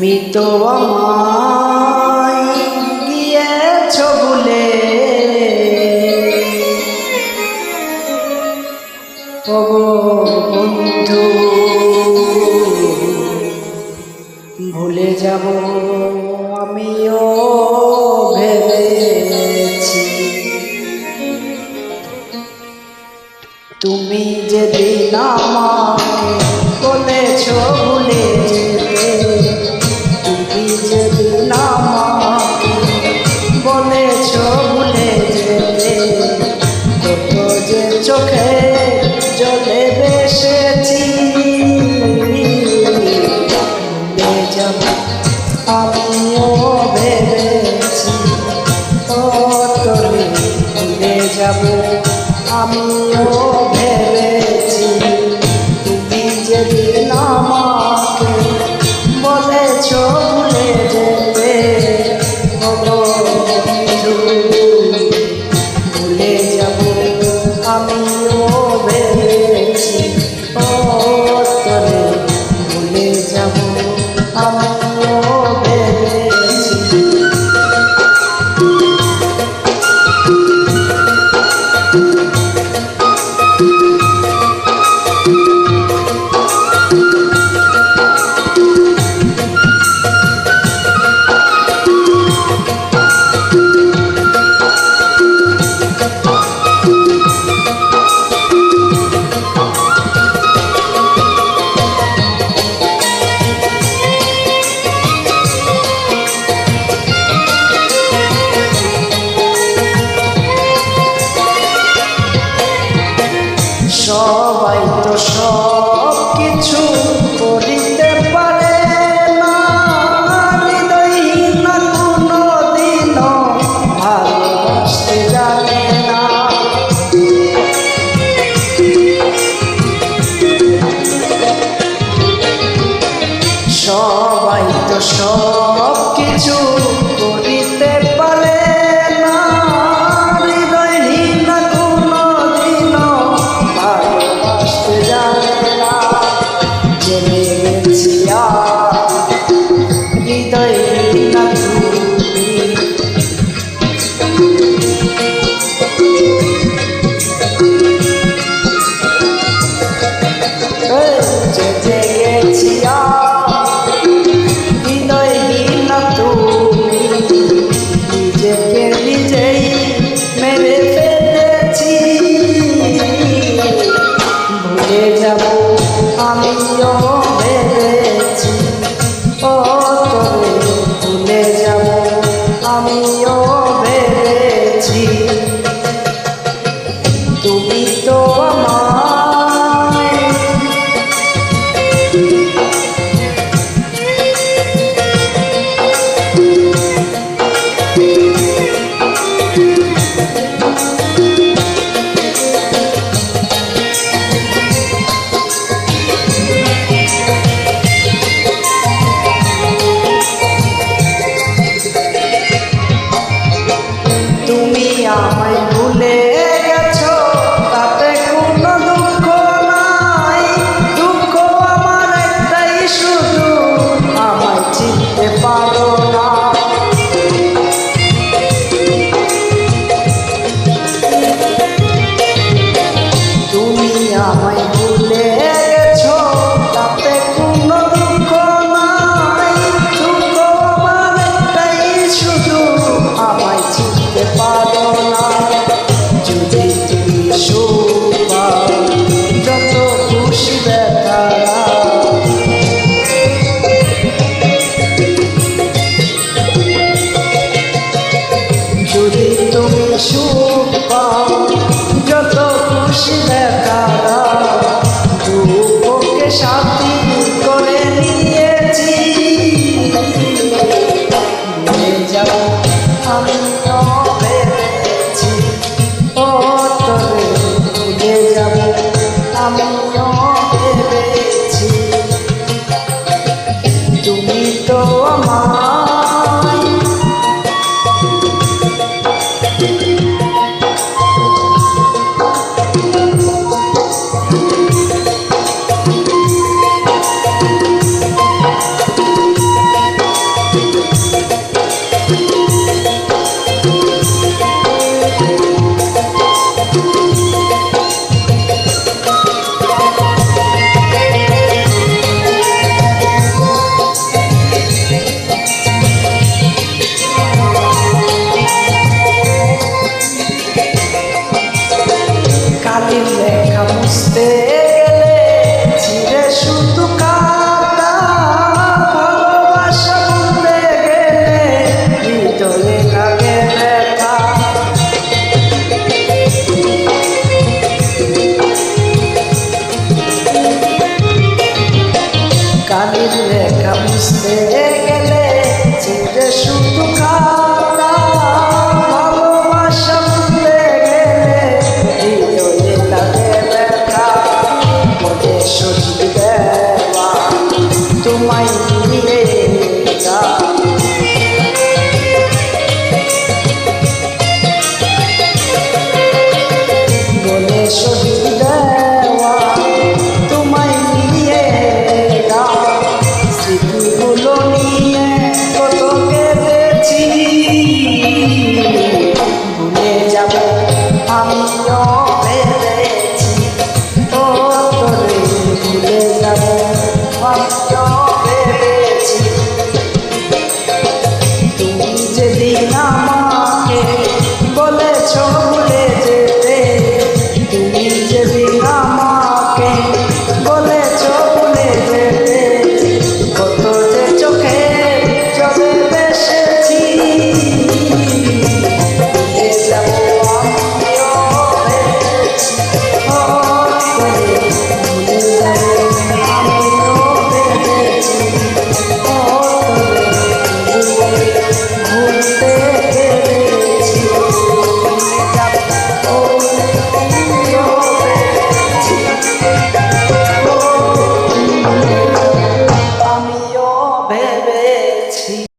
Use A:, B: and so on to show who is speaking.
A: তুমি তো আমায় গিয়েছ ভুলে বন্ধু ভুলে যাব আমিও ভেবেছি। তুমি যেদিন আমাকে বলেছ চোখে জলে বেসেছি যাব আমিও ভেবেছি ও তোরে ভুলে যাব। আমিও ভেবেছি তুমি যেদিন আমাকে বলেছ ভুলে যেতে। ভুলে যাব। হৃদয়হীন তুমি sabe, Zé Camusteiro.